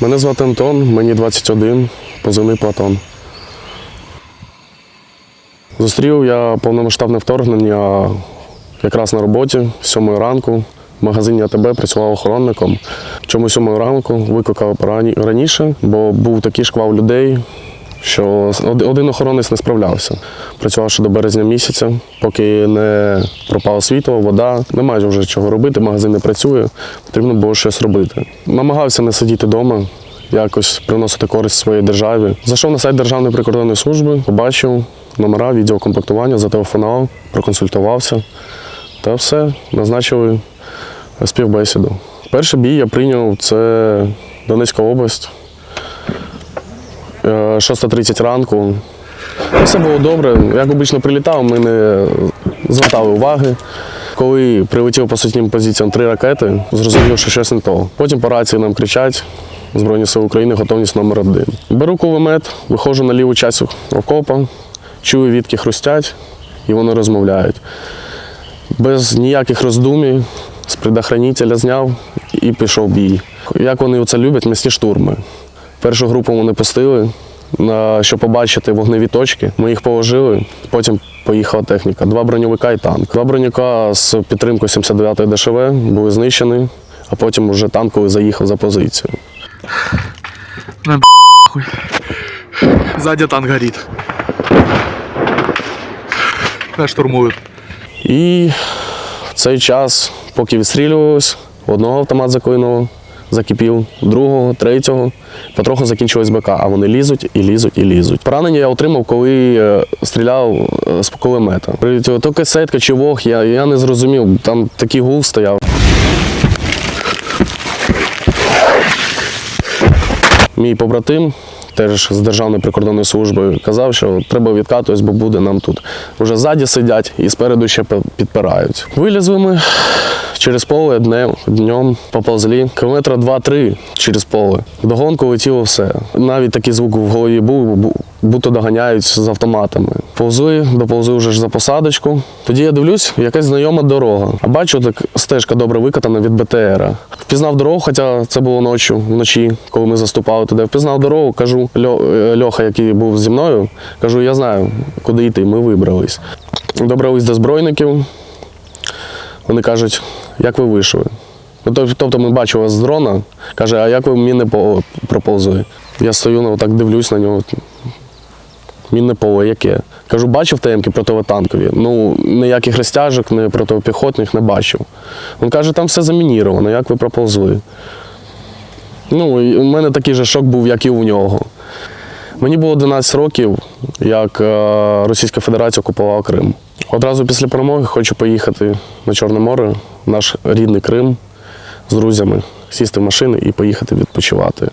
Мене звати Антон, мені 21, позивний Платон. Зустрів я повномасштабне вторгнення якраз на роботі з 7 ранку. В магазині АТБ працював охоронником. Чому 7 ранку викликав рані- раніше, бо був такий шквал людей, що один охоронець не справлявся. Працював ще до березня місяця, поки не пропало світло, вода. Немає вже чого робити, магазин не працює, потрібно було щось робити. Намагався не сидіти вдома, якось приносити користь своїй державі. Зайшов на сайт Державної прикордонної служби, побачив номера відеокомплектування, зателефонував, проконсультувався та все, назначили співбесіду. Перший бій я прийняв це Донецька область. Е, 6.30 ранку. Все було добре. Як обично прилітав, ми не звертали уваги. Коли прилетів по сутнім позиціям три ракети, зрозумів, що щось не то. Потім по рації нам кричать Збройні сили України, готовність номер один. Беру кулемет, виходжу на ліву частину окопа, чую відки хрустять, і вони розмовляють. Без ніяких роздумів з предохранителя зняв і пішов бій. Як вони це люблять, м'ясні штурми. Першу групу вони пустили, щоб побачити вогневі точки. Ми їх положили, потім поїхала техніка. Два броньовика і танк. Два броньовика з підтримкою 79-ї ДШВ були знищені, а потім вже танк, коли заїхав за позицію. Хуй. Сзади танк горит. Нас штурмуют. І в цей час, поки відстрілювалось, одного автомат заклинило, закипів, другого, третього. Потроху закінчилась БК, а вони лізуть і лізуть і лізуть. Поранення я отримав, коли е, стріляв е, з кулемета. То касетка чи вог, я, я не зрозумів. Там такий гул стояв. Мій побратим, теж з Державної прикордонної служби, казав, що треба відкатуватись, бо буде нам тут. Уже ззаді сидять і спереду ще підпирають. Вилізли ми через поле днем, днем поповзли. Кілометра два-три через поле. Вдогонку летіло все. Навіть такий звук в голові був, бу- будто доганяють з автоматами. Повзли, доповзли вже ж за посадочку. Тоді я дивлюсь, якась знайома дорога. А бачу, так стежка добре викатана від БТРа. Впізнав дорогу, хоча це було ночі, вночі, коли ми заступали туди. Впізнав дорогу, кажу, е, Льоха, який був зі мною, кажу, я знаю, куди йти. Ми вибрались. Добрались до збройників. Вони кажуть, як ви вийшли? Ну, Тобто ми вас з дрона, каже, а як ви поле проповзли? Я стою, ну, так дивлюсь на нього. Мінне поле яке? Кажу, бачив ТМки противотанкові. Ну, ніяких розтяжок, ні протипіхотних не бачив. Він каже, там все замініровано, як ви проповзли. Ну, у мене такий же шок був, як і у нього. Мені було 12 років, як е, Російська Федерація окупувала Крим. Одразу після перемоги хочу поїхати на Чорне море, наш рідний Крим з друзями, сісти в машини і поїхати відпочивати.